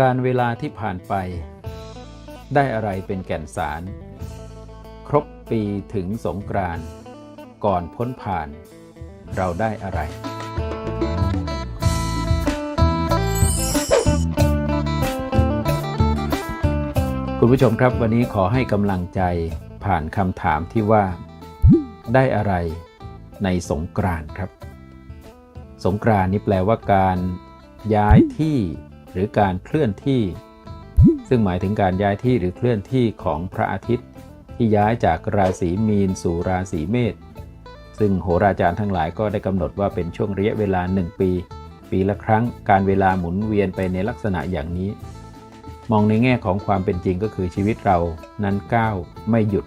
การเวลาที่ผ่านไป ได้อะไรเป็นแก่นสาร ครบปีถึงสงกรานต์ก่อนพ้นผ่าน เราได้อะไร คุณผู้ชมครับวันนี้ขอให้กำลังใจผ่านคำถามที่ว่า ได้อะไรในสงกรานต์ครับ สงกรานต์นี่แปลว่าการย้ายที่ หรือการเคลื่อนที่ ซึ่งหมายถึงการย้ายที่หรือเคลื่อนที่ของพระอาทิตย์ ที่ย้ายจากราศีมีนสู่ราศีเมษซึ่งโหราจารย์ทั้งหลายก็ได้กำหนดว่าเป็นช่วงระยะเวลา 1 ปี ปีละครั้งการเวลาหมุนเวียนไปในลักษณะอย่างนี้ มองในแง่ของความเป็นจริงก็คือชีวิตเรานั้นก้าวไม่หยุด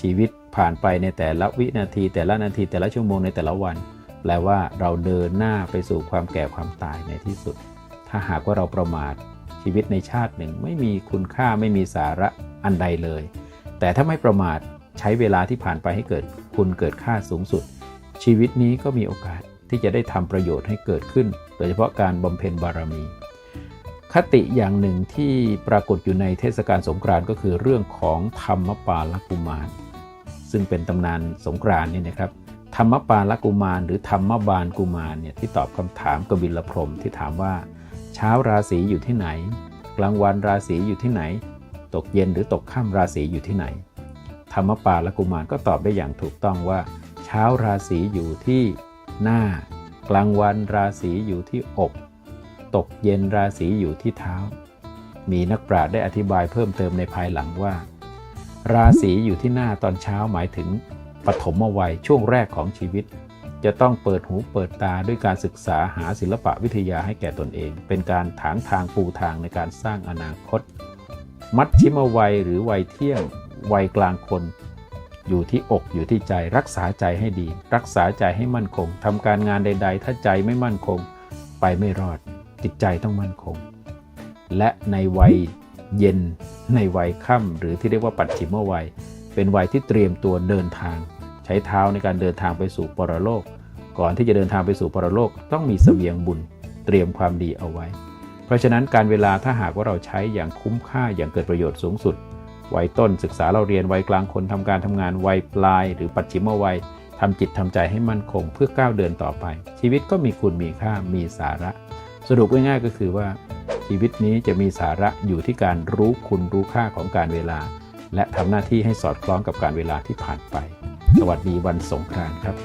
ชีวิตผ่านไปในแต่ละวินาที แต่ละนาทีแต่ละชั่วโมงในแต่ละวัน แปลว่าเราเดินหน้าไปสู่ความแก่ความตายในที่สุด ถ้าหากว่าเราประมาทชีวิตในชาติหนึ่งไม่มีคุณค่าไม่มีสาระอันใดเลย แต่ถ้าไม่ประมาทใช้เวลาที่ผ่านไปให้เกิดคุณเกิดค่าสูงสุด ชีวิตนี้ก็มีโอกาสที่จะได้ทำประโยชน์ให้เกิดขึ้น โดยเฉพาะการบำเพ็ญบารมี คติอย่างหนึ่งที่ปรากฏอยู่ในเทศกาลสงกรานต์ก็คือเรื่องของธรรมปาลกุมาร ซึ่งเป็นตำนานสงกรานต์นี่นะครับธรรมปาลกุมาร หรือธรรมบาลกุมารเนี่ยที่ตอบคำถามกบิลพรหมที่ถามว่า เช้าราศีอยู่ที่ไหน กลางวันราศีอยู่ที่ไหน ตกเย็นหรือตกค่ำราศีอยู่ที่ไหน ธรรมปาละกุมารก็ตอบได้อย่างถูกต้องว่า เช้าราศีอยู่ที่หน้า กลางวันราศีอยู่ที่อก ตกเย็นราศีอยู่ที่เท้า มีนักปราชญ์ได้อธิบายเพิ่มเติมในภายหลังว่า ราศีอยู่ที่หน้าตอนเช้าหมายถึงปฐมวัยช่วงแรกของชีวิต จะต้องเปิดหูเปิดตาด้วยการศึกษาหาศิลปะวิทยาให้แก่ตนเอง เป็นการถางทางปูทางในการสร้างอนาคต มัชชิมวัยหรือวัยเที่ยงวัยกลางคน อยู่ที่อกอยู่ที่ใจรักษาใจให้ดี รักษาใจให้มั่นคงทำการงานใด ๆ ถ้าใจไม่มั่นคง ไปไม่รอด จิตใจต้องมั่นคง และในวัยเย็นในวัยค่ำหรือที่เรียกว่าปัจฉิมวัย เป็นวัยที่เตรียมตัวเดินทาง ใช้เท้าในการเดินทางไปสู่ปรโลก ก่อนที่จะเดินทางไปสู่ปรโลก ต้องมีเสบียงบุญเตรียมความดีเอาไว้ เพราะฉะนั้นการเวลาถ้าหากว่าเราใช้อย่างคุ้มค่าอย่างเกิดประโยชน์สูงสุด วัยต้นศึกษาเราเรียนวัยกลางคนทำการทำงานวัยปลาย หรือปัจฉิมวัยทำจิตทำใจให้มั่นคงเพื่อก้าวเดินต่อไป ชีวิตก็มีคุณมีค่ามีสาระ สรุปง่ายๆก็คือว่า ชีวิตนี้จะมีสาระอยู่ที่การรู้คุณรู้ค่าของการเวลา และทำหน้าที่ให้สอดคล้องกับการเวลาที่ผ่านไป สวัสดีวันสงกรานต์ครับ